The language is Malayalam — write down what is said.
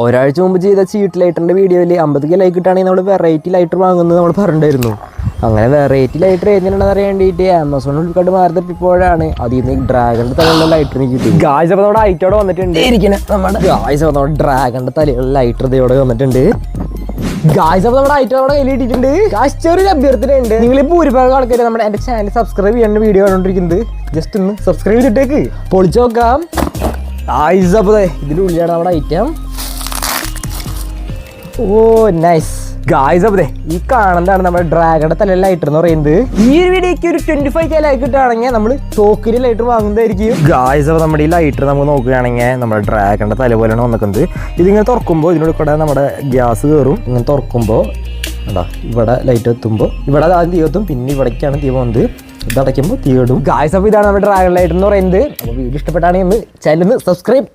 ഒരാഴ്ച മുമ്പ് ചെയ്ത ചീട്ട് ലൈറ്ററിന്റെ വീഡിയോയിൽ അമ്പത് ലൈക്ക് കിട്ടുകയാണെങ്കിൽ നമ്മൾ വെറൈറ്റി ലൈറ്റർ വാങ്ങുന്നത് നമ്മൾ പറഞ്ഞിട്ടുണ്ടായിരുന്നു. അങ്ങനെ വെറൈറ്റി ലൈറ്റർ ഏതിനാണെന്ന് അറിയാൻ വേണ്ടിയിട്ട് ആമസോൺ ഫ്ലിപ്കാർട്ട് മാറിയപ്പോഴാണ് അതിൽ നിന്ന് ഡ്രാഗണിന്റെ തലയുള്ള ലൈറ്റർ കിട്ടി ഗായ്സ് അപ്പോൾ നമ്മുടെ ഐറ്റോടെ വന്നിട്ടുണ്ട്. ഇരിക്കണേ നമ്മുടെ ഗായ്സ് അപ്പോൾ നമ്മുടെ ഡ്രാഗണിന്റെ തലയുള്ള ലൈറ്റർ ഇതോടെ വന്നിട്ടുണ്ട്. ഗായ്സ് അപ്പോൾ നമ്മുടെ ഐറ്റം നമ്മുടെ കയ്യിൽ ഇട്ടിട്ടുണ്ട് ഗായ്സ് ചെറിയൊരു അഭ്യർത്ഥന ഉണ്ട് നിങ്ങൾ ഇപ്പോൾ ഭൂരിഭാഗം ആൾക്കാർ നമ്മുടെ എന്റെ ചാനൽ സബ്സ്ക്രൈബ് ചെയ്യാൻ വീഡിയോ കണ്ടോണ്ടിരിക്കുന്നത്. ജസ്റ്റ് ഒന്ന് സബ്സ്ക്രൈബ് ചെയ്തിട്ടേക്ക്. പൊളിച്ചു നോക്കാം. ഗായ്സ് അപ്പോൾ ഇതിന്റെ ഉള്ളിലാണ് നമ്മുടെ ഐറ്റം ഓ നൈസ് ഗായ്സ് അപ്പോൾ ഈ കാണുന്നതാണ് നമ്മുടെ ഡ്രാഗണ തല ലൈറ്റർ എന്ന് പറയുന്നത്. ഈ ഒരു വീഡിയോക്ക് ഒരു ട്വന്റി ഫൈവ് കെ ലൈക്ക് കിട്ടുകയാണെങ്കിൽ നമ്മൾ തോക്കിന് ലൈറ്റർ വാങ്ങുന്നതായിരിക്കും. ഗായ്സ് അപ്പോൾ നമ്മുടെ ഈ ലൈറ്റർ നമുക്ക് നോക്കുകയാണെങ്കിൽ നമ്മുടെ ഡ്രാഗണ തല പോലെയാണ് വന്നിക്കുന്നത് ഇതിങ്ങനെ തുറക്കുമ്പോൾ ഇതിനോട് കൂടെ നമ്മുടെ ഗ്യാസ് കയറും. ഇങ്ങനെ തുറക്കുമ്പോൾ എന്താ ഇവിടെ ലൈറ്റ് എത്തുമ്പോൾ ഇവിടെ ആദ്യം തീ എത്തും. പിന്നെ ഇവിടേക്കാണ് തീ പോകുന്നത്. ഇത് അടയ്ക്കുമ്പോൾ തീ ഇടും. ഗായ്സ് അപ്പോൾ ഇതാണ് നമ്മുടെ ഡ്രാഗൺ ലൈറ്റർ എന്ന് പറയുന്നത്. അപ്പോൾ വീഡിയോ ഇഷ്ടപ്പെട്ടാണെങ്കിൽ ഒന്ന് ചാനൽ സബ്സ്ക്രൈബ്